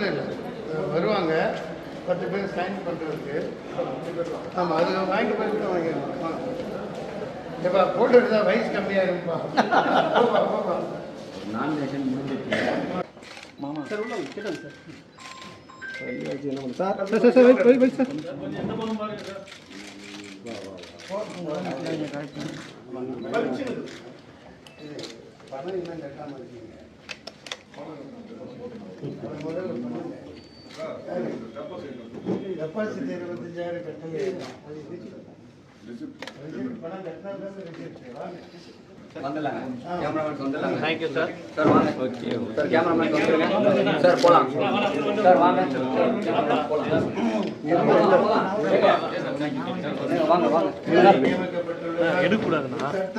இல்லை இல்லை. வருவாங்க. பத்து பேர் சைன் பண்ணுறதுக்கு ஆமாம் அது வாங்கிட்டு போயிட்டு வாங்கிடணும் வாங்க. எப்பா போட்டு எடுத்தா வயசு கம்மியாக போப்பா நாமினேஷன் முடிஞ்சிருச்சு. மாமா. சார் உள்ள கேட்டேன் sir. Sir sir sir wait wait wait sir பணம் இன்னும் கட்டாமல் இருக்கீங்க அது முதல்ல பண்ணுங்க. டெபாசிட் இருபத்தஞ்சாயிரம். ரிசிப்ட் பணம் கட்டினா தான் ரிசிப்ட் வாங்க. வந்துடலாங்க கேமராமேன் வந்துடலாங்க தேங்க்யூ சார் சார் வாங்க. ஓகே சார் கேமராமேன் வந்துருங்க சார் போகலாம் சார் வாங்க போகலாம் வாங்க வாங்க எடுக்கக்கூடாதுண்ணா. சட்ட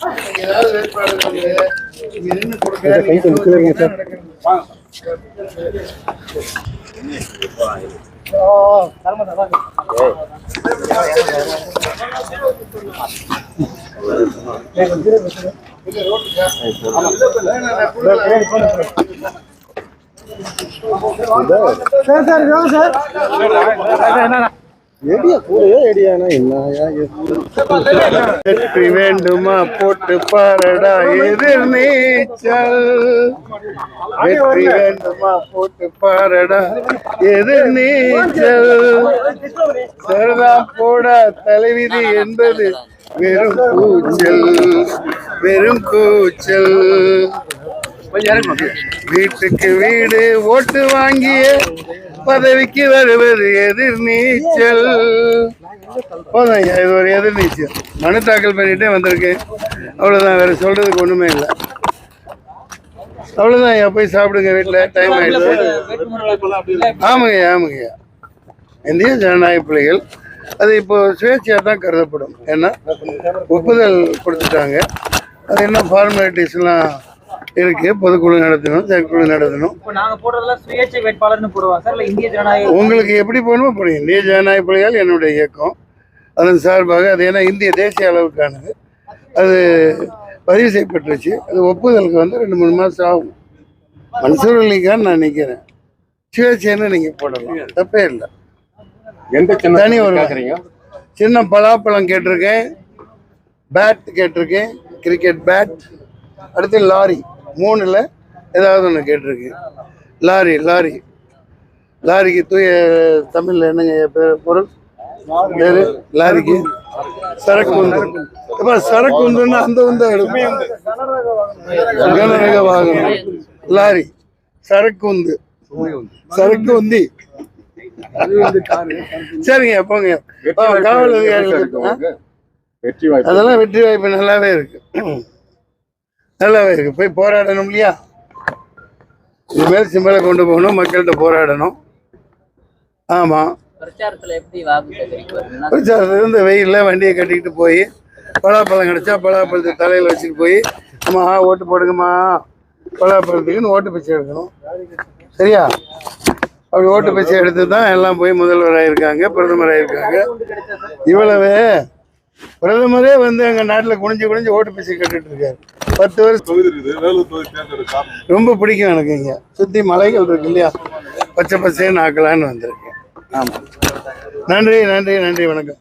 போயிடலாம் ஏதாவது வேறுபாடு வெற்றி வேண்டுமா போட்டு பாரடா எதிர் நீச்சல். வெற்றி வேண்டுமா போட்டு பாரடா எதிர் நீச்சல். சரதா போடா தலைவிதி என்பது வெறும் கூச்சல் வெறும் கூச்சல். வீட்டுக்கு வீடு ஓட்டு வாங்கிய பதவிக்கு வருவது எதிர் நீச்சல் போதாங்க ஐயா, இது ஒரு எதிர் நீச்சல் மனு தாக்கல் பண்ணிட்டே வந்திருக்கேன் அவ்வளோதான் வேற சொல்றதுக்கு ஒண்ணுமே இல்லை. அவ்வளோதான் ஐயா போய் சாப்பிடுங்க வீட்டில் டைம் ஆயிடுது ஆமாங்கய்யா ஆமாங்கய்யா. இந்திய ஜனநாயக பிள்ளைகள் அது இப்போ சுயேட்சையாக தான் கருதப்படும். ஏன்னா ஒப்புதல் கொடுத்துட்டாங்க. அது என்ன ஃபார்மாலிட்டிஸ்லாம் இருக்கு பொதுக்குழு நடத்தணும் செயற்குழு நடத்தணும். உங்களுக்கு எப்படி போகணுமோ போடுங்க இந்திய ஜனநாயக பிள்ளைகள் என்னுடைய இயக்கம். அதன் சார்பாக அது ஏன்னா இந்திய தேசிய அளவுக்கானது. அது பதிவு செய்யப்பட்டுருச்சு அது ஒப்புதலுக்கு வந்து ரெண்டு மூணு மாதம் ஆகும். மன்சூர் அலிகான் நான் நிற்கிறேன் சுயேட்சைன்னு நீங்கள் போடலாம். தப்பே இல்லை. எந்த தனி ஒரு சின்ன பலாப்பழம் கேட்டிருக்கேன். பேட் கேட்டிருக்கேன். கிரிக்கெட் பேட் அடுத்து லாரி மூணில் ஏதாவது ஒன்று கேட்டிருக்கேன் லாரி லாரி. லாரிக்கு தூய தமிழில் என்னங்க பொருள்? பேரு? லாரிக்கு? சரக்கு உந்து இப்போ சரக்கு உந்துன்னா அந்த உந்த எடுக்கும். கனரக வாகனம். லாரி. சரக்கு உந்து சரக்கு உந்தி சரிங்க போங்க காவல் அதிகாரிகளுக்கு அதெல்லாம் வெற்றி வாய்ப்பு நல்லாவே இருக்கு. நல்லாவே இருக்கு. போய் போராடணும் இல்லையா? இதுமாரி சிம்பலை கொண்டு போகணும் மக்கள்கிட்ட போராடணும். ஆமாம் பிரச்சாரத்துல இருந்து வெயிலில் வண்டியை கட்டிக்கிட்டு போய் பலாப்பழம் கிடைச்சா பலாப்பழத்தை தலையில் வச்சுட்டு போய் அம்மா ஓட்டு போடுங்கம்மா. பலாப்பழத்துக்குன்னு ஓட்டு பிச்சை எடுக்கணும். சரியா? அப்படி ஓட்டு பிச்சை எடுத்து தான் எல்லாம் போய் முதல்வராக இருக்காங்க பிரதமராக இருக்காங்க இவ்வளவு. பிரதமரே வந்து எங்கள் நாட்டில் குனிஞ்சு குனிஞ்சு ஓட்டு பிச்சை கட்டிட்டு இருக்காரு. பத்து வருஷம் ரொம்ப பிடிக்கும் எனக்கு இங்கே சுற்றி மலைகள் இருக்கு இல்லையா? பச்சை பச்சைன்னு ஆக்கலான்னு வந்திருக்கேன். ஆமாம் நன்றி நன்றி நன்றி வணக்கம்.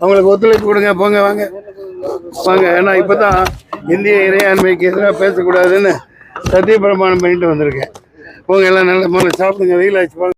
அவங்களுக்கு ஒத்துழைப்பு கொடுங்க போங்க வாங்க. வாங்க ஏன்னா இப்போ தான் இந்திய இறையாண்மைக்கு எதிராக பேசக்கூடாதுன்னு சத்திய பிரமாணம் பண்ணிட்டு வந்திருக்கேன். போங்க எல்லாம் நல்ல முதல்ல சாப்பிடுங்க வெயில் ஆச்சு